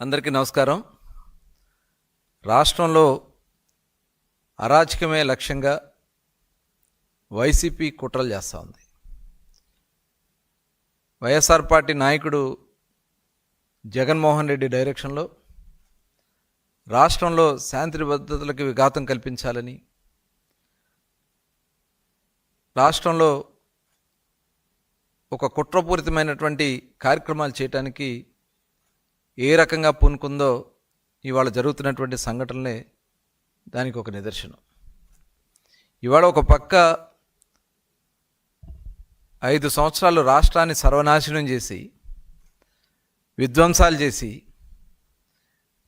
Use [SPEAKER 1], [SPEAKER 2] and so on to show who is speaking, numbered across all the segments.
[SPEAKER 1] అందరికీ నమస్కారం. రాష్ట్రంలో అరాచకమే లక్ష్యంగా వైసీపీ కుట్రలు చేస్తూ ఉంది. వైఎస్ఆర్ పార్టీ నాయకుడు జగన్మోహన్ రెడ్డి డైరెక్షన్లో రాష్ట్రంలో శాంతి భద్రతలకు విఘాతం కల్పించాలని రాష్ట్రంలో ఒక కుట్రపూరితమైనటువంటి కార్యక్రమాలు చేయటానికి ఏ రకంగా పూనుకుందో ఇవాళ జరుగుతున్నటువంటి సంఘటనలే దానికి ఒక నిదర్శనం. ఇవాళ ఒక పక్క ఐదు సంవత్సరాలు రాష్ట్రాన్ని సర్వనాశనం చేసి విధ్వంసాలు చేసి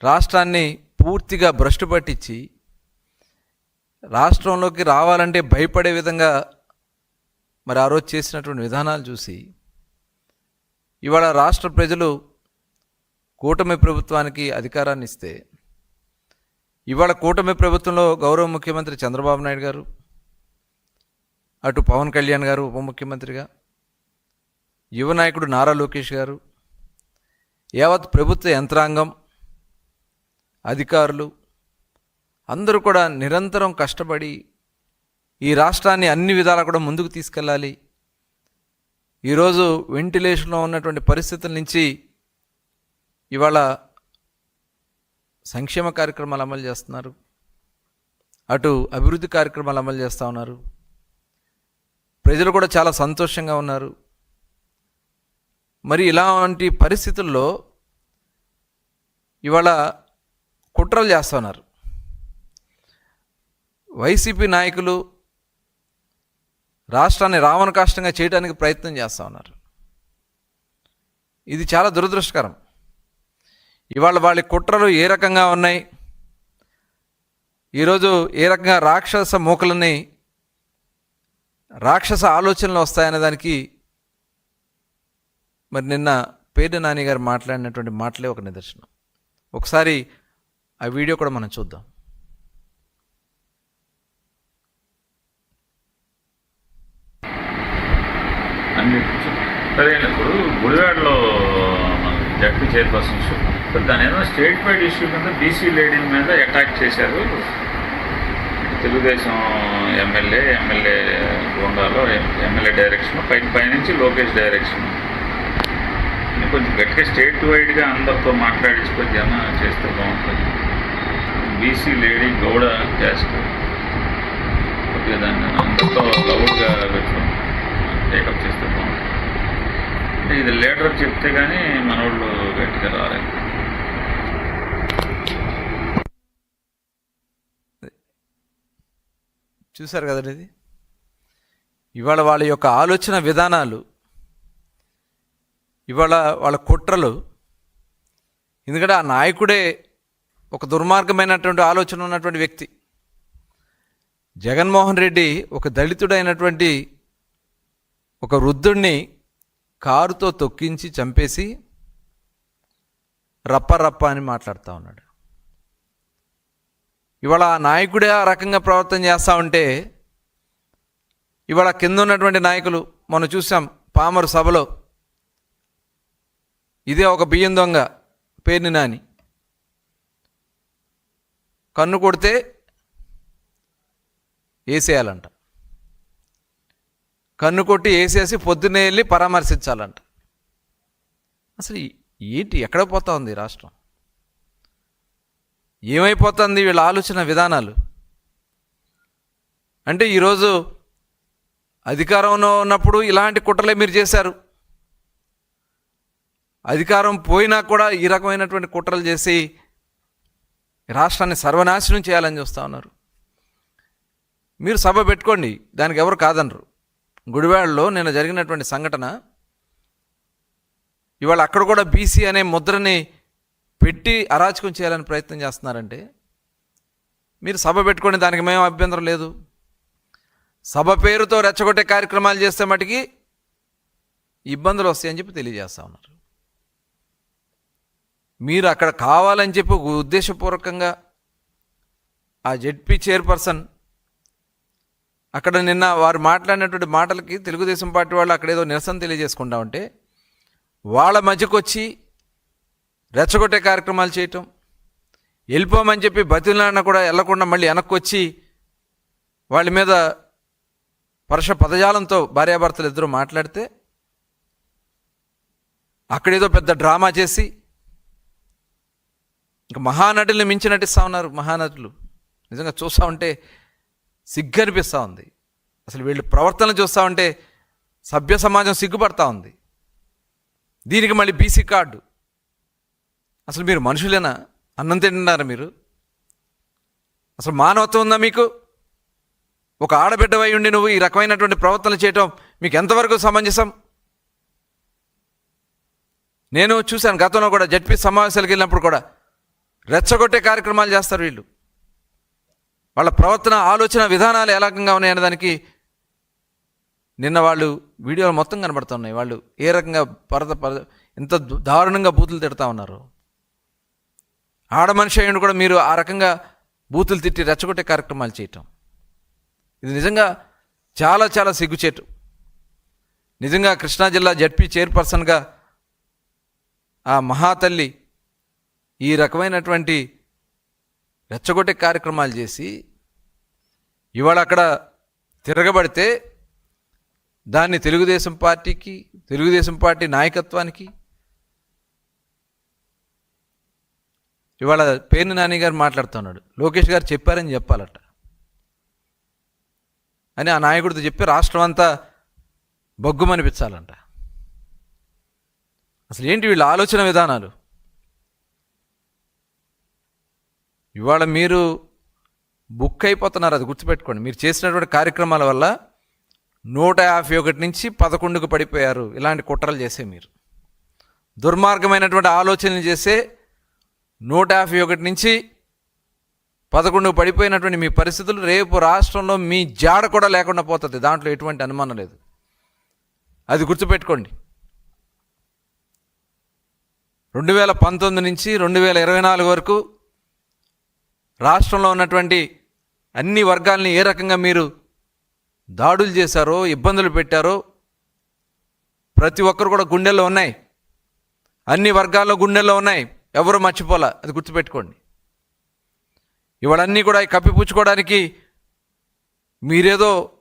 [SPEAKER 1] రాష్ట్రాన్ని పూర్తిగా భ్రష్టు పట్టించి రాష్ట్రంలోకి రావాలంటే భయపడే విధంగా మరి ఆ రోజు చేసినటువంటి విధానాలు చూసి ఇవాళ రాష్ట్ర ప్రజలు కూటమి ప్రభుత్వానికి అధికారాన్ని ఇస్తే ఇవాళ కూటమి ప్రభుత్వంలో గౌరవ ముఖ్యమంత్రి చంద్రబాబు నాయుడు గారు అటు పవన్ కళ్యాణ్ గారు ఉప ముఖ్యమంత్రిగా యువ నాయకుడు నారా లోకేష్ గారు యావత్ ప్రభుత్వ యంత్రాంగం అధికారులు అందరూ కూడా నిరంతరం కష్టపడి ఈ రాష్ట్రాన్ని అన్ని విధాలా కూడా ముందుకు తీసుకెళ్ళాలి. ఈరోజు వెంటిలేషన్లో ఉన్నటువంటి పరిస్థితుల నుంచి ఇవాళ సంక్షేమ కార్యక్రమాలు అమలు చేస్తున్నారు. అటు అభివృద్ధి కార్యక్రమాలు అమలు చేస్తూ ఉన్నారు. ప్రజలు కూడా చాలా సంతోషంగా ఉన్నారు. మరి ఇలాంటి పరిస్థితుల్లో ఇవాళ కుట్రలు చేస్తున్నారు వైసీపీ నాయకులు రాష్ట్రాన్ని రావణ కాష్టంగా చేయడానికి ప్రయత్నం చేస్తూ ఉన్నారు. ఇది చాలా దురదృష్టకరం. ఇవాళ వాళ్ళ కుట్రలు ఏ రకంగా ఉన్నాయి? ఈరోజు ఏ రకంగా రాక్షస మూకలని రాక్షస ఆలోచనలు వస్తాయనే దానికి మరి నిన్న పేరు నాని గారు మాట్లాడినటువంటి మాటలే ఒక నిదర్శనం. ఒకసారి ఆ వీడియో కూడా మనం చూద్దాం.
[SPEAKER 2] అన్ని సరే ఇప్పుడు గుడివాడలో జడ్పీ చైర్పర్సన్ ఇష్యూ దాని స్టేట్ వైడ్ ఇష్యూ కింద బీసీ లేడీల మీద అటాక్ చేశారు. తెలుగుదేశం ఎమ్మెల్యే ఎమ్మెల్యే గోండాలో ఎమ్మెల్యే డైరెక్షన్ పై పైనుంచి లోకేష్ డైరెక్షన్. కొంచెం గట్టిగా స్టేట్ వైడ్గా అందరితో మాట్లాడించుకొని జన చేస్తే బాగుంటుంది. BC lady Gowda caste. కొద్దిగా దాన్ని అందరితో లౌడ్గా పెట్టుకుని టేకప్ చేస్తే బాగుంటుంది. అంటే ఇది లీడర్ చెప్తే కానీ మనోళ్ళు గట్టిగా రాలేదు.
[SPEAKER 1] చూశారు కదండి ఇది? ఇవాళ వాళ్ళ యొక్క ఆలోచన విధానాలు ఇవాళ వాళ్ళ కుట్రలు ఎందుకంటే ఆ నాయకుడే ఒక దుర్మార్గమైనటువంటి ఆలోచన ఉన్నటువంటి వ్యక్తి. జగన్మోహన్ రెడ్డి ఒక దళితుడైనటువంటి ఒక వృద్ధుడిని కారుతో తొక్కించి చంపేసి రప్ప రప్ప అని మాట్లాడుతూ ఉన్నాడు. ఇవాళ నాయకుడే ఆ రకంగా ప్రవర్తన చేస్తూ ఉంటే ఇవాళ కింద ఉన్నటువంటి నాయకులు మనం చూసాం పామరు సభలో ఇదే ఒక బియ్యం దొంగ పేరుని నాని. కన్ను కొడితే వేసేయాలంట కన్ను కొట్టి వేసేసి పొద్దున్నే వెళ్ళి పరామర్శించాలంట. అసలు ఏంటి ఎక్కడ పోతా ఉంది ఈ రాష్ట్రం? ఏమైపోతుంది వీళ్ళ ఆలోచన విధానాలు? అంటే ఈరోజు అధికారంలో ఉన్నప్పుడు ఇలాంటి కుట్రలే మీరు చేశారు. అధికారం పోయినా కూడా ఈ రకమైనటువంటి కుట్రలు చేసి రాష్ట్రాన్ని సర్వనాశనం చేయాలని చూస్తూ ఉన్నారు. మీరు సభ పెట్టుకోండి దానికి ఎవరు కాదనరు. గుడివాడలో నిన్న జరిగినటువంటి సంఘటన ఇవాళ అక్కడ కూడా బీసీ అనే ముద్రని పెట్టి అరాచకం చేయాలని ప్రయత్నం చేస్తున్నారంటే మీరు సభ పెట్టుకొని దానికి మేము అభ్యంతరం లేదు. సభ పేరుతో రెచ్చగొట్టే కార్యక్రమాలు చేస్తే మటుకి ఇబ్బందులు వస్తాయని చెప్పి తెలియజేస్తా ఉన్నారు. మీరు అక్కడ కావాలని చెప్పి ఉద్దేశపూర్వకంగా ఆ జెడ్పీ చైర్పర్సన్ అక్కడ నిన్న వారు మాట్లాడినటువంటి మాటలకి తెలుగుదేశం పార్టీ వాళ్ళు అక్కడ ఏదో నిరసన తెలియజేసుకుంటా ఉంటే వాళ్ళ మధ్యకొచ్చి రెచ్చగొట్టే కార్యక్రమాలు చేయటం వెళ్ళిపోమని చెప్పి బతిలాడినా కూడా వెళ్ళకుండా మళ్ళీ వెనక్కి వచ్చి వాళ్ళ మీద పరుష పదజాలంతో భార్యాభర్తలు ఇద్దరు మాట్లాడితే అక్కడేదో పెద్ద డ్రామా చేసి ఇంకా మహానటుల్ని మించి నటిస్తూ ఉన్నారు మహానటులు. నిజంగా చూస్తూ ఉంటే సిగ్గు అనిపిస్తూ ఉంది. అసలు వీళ్ళు ప్రవర్తన చూస్తూ ఉంటే సభ్య సమాజం సిగ్గుపడతా ఉంది. దీనికి మళ్ళీ బీసీ కార్డు. అసలు మీరు మనుషులేనా? అన్నం తింటున్నారా మీరు? అసలు మానవత్వం ఉందా మీకు? ఒక ఆడబిడ్డవై ఉండి నువ్వు ఈ రకమైనటువంటి ప్రవర్తనలు చేయటం మీకు ఎంతవరకు సమంజసం? నేను చూశాను గతంలో కూడా జడ్పీ సమావేశాలకు వెళ్ళినప్పుడు కూడా రెచ్చగొట్టే కార్యక్రమాలు చేస్తారు వీళ్ళు. వాళ్ళ ప్రవర్తన ఆలోచన విధానాలు ఏ రకంగా ఉన్నాయనే దానికి నిన్న వాళ్ళు వీడియోలు మొత్తం కనబడుతున్నాయి. వాళ్ళు ఏ రకంగా పరత పర ఎంత దారుణంగా బూతులు తిడతా ఉన్నారు. ఆడ మనిషి అయ్యండి కూడా మీరు ఆ రకంగా బూతులు తిట్టి రెచ్చగొట్టే కార్యక్రమాలు చేయటం. ఇది నిజంగా చాలా చాలా సిగ్గుచేటు. నిజంగా కృష్ణా జిల్లా జడ్పీ చైర్పర్సన్గా ఆ మహాతల్లి ఈ రకమైనటువంటి రెచ్చగొట్టే కార్యక్రమాలు చేసి ఇవాళ అక్కడ తిరగబడితే దాన్ని తెలుగుదేశం పార్టీకి తెలుగుదేశం పార్టీ నాయకత్వానికి ఇవాళ పేర్ని నాని గారు మాట్లాడుతున్నాడు. లోకేష్ గారు చెప్పారని చెప్పాలట. అని ఆ నాయకుడితో చెప్పి రాష్ట్రం అంతా బొగ్గుమనిపించాలంట. అసలు ఏంటి వీళ్ళ ఆలోచన విధానాలు? ఇవాళ మీరు బుక్ అయిపోతున్నారు అది గుర్తుపెట్టుకోండి. మీరు చేసినటువంటి కార్యక్రమాల వల్ల నూట యాభై ఒకటి నుంచి పదకొండుకు పడిపోయారు ఇలాంటి కుట్రలు చేసే మీరు. దుర్మార్గమైనటువంటి ఆలోచనలు చేసే నూట యాభై ఒకటి నుంచి పదకొండు పడిపోయినటువంటి మీ పరిస్థితులు రేపు రాష్ట్రంలో మీ జాడ కూడా లేకుండా పోతుంది. దాంట్లో ఎటువంటి అనుమానం లేదు. అది గుర్తుపెట్టుకోండి. రెండు వేల పంతొమ్మిది నుంచి రెండు వేల ఇరవై నాలుగు వరకు రాష్ట్రంలో ఉన్నటువంటి అన్ని వర్గాల్ని ఏ రకంగా మీరు దాడులు చేశారో ఇబ్బందులు పెట్టారో ప్రతి ఒక్కరు కూడా గుండెల్లో ఉన్నాయి. అన్ని వర్గాల్లో గుండెల్లో ఉన్నాయి. ఎవరు మర్చిపోలా. అది గుర్తుపెట్టుకోండి. ఇవాళన్నీ కూడా కప్పిపుచ్చుకోవడానికి మీరేదో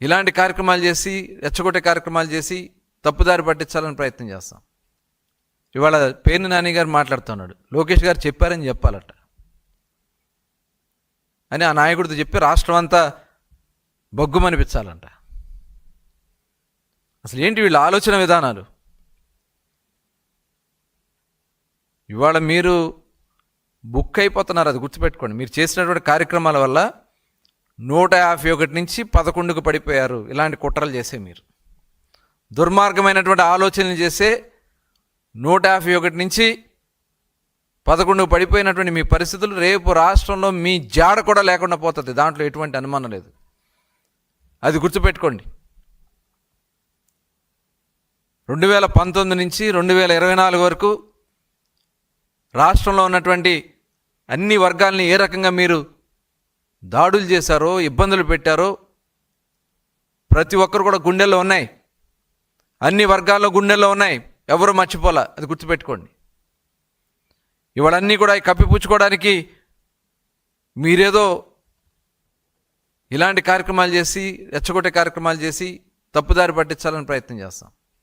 [SPEAKER 1] ఇలాంటి కార్యక్రమాలు చేసి రెచ్చగొట్టే కార్యక్రమాలు చేసి తప్పుదారి పట్టించాలని ప్రయత్నం చేస్తాం. ఇవాళ పేర్ని నాని గారు మాట్లాడుతున్నాడు. లోకేష్ గారు చెప్పారని చెప్పాలట. అని ఆ నాయకుడితో చెప్పి రాష్ట్రం అంతా బొగ్గుమనిపించాలంట. అసలు ఏంటి వీళ్ళ ఆలోచన విధానాలు? ఇవాళ మీరు బుక్ అయిపోతున్నారు అది గుర్తుపెట్టుకోండి. మీరు చేసినటువంటి కార్యక్రమాల వల్ల నూట యాభై ఒకటి నుంచి పదకొండుకు పడిపోయారు ఇలాంటి కుట్రలు చేసే మీరు. దుర్మార్గమైనటువంటి ఆలోచనలు చేసే నూట యాభై ఒకటి నుంచి పదకొండు పడిపోయినటువంటి మీ పరిస్థితులు రేపు రాష్ట్రంలో మీ జాడ కూడా లేకుండా పోతుంది. దాంట్లో ఎటువంటి అనుమానం లేదు. అది గుర్తుపెట్టుకోండి. రెండు వేల పంతొమ్మిది నుంచి రెండు వేల ఇరవై నాలుగు వరకు రాష్ట్రంలో ఉన్నటువంటి అన్ని వర్గాల్ని ఏ రకంగా మీరు దాడులు చేశారో ఇబ్బందులు పెట్టారో ప్రతి ఒక్కరు కూడా గుండెల్లో ఉన్నాయి. అన్ని వర్గాల్లో గుండెల్లో ఉన్నాయి. ఎవరు మర్చిపోలే. అది గుర్తుపెట్టుకోండి. ఇవాళన్నీ కూడా కప్పిపుచ్చుకోవడానికి మీరేదో ఇలాంటి కార్యక్రమాలు చేసి రెచ్చగొట్టే కార్యక్రమాలు చేసి తప్పుదారి పట్టించాలని ప్రయత్నం చేస్తాం.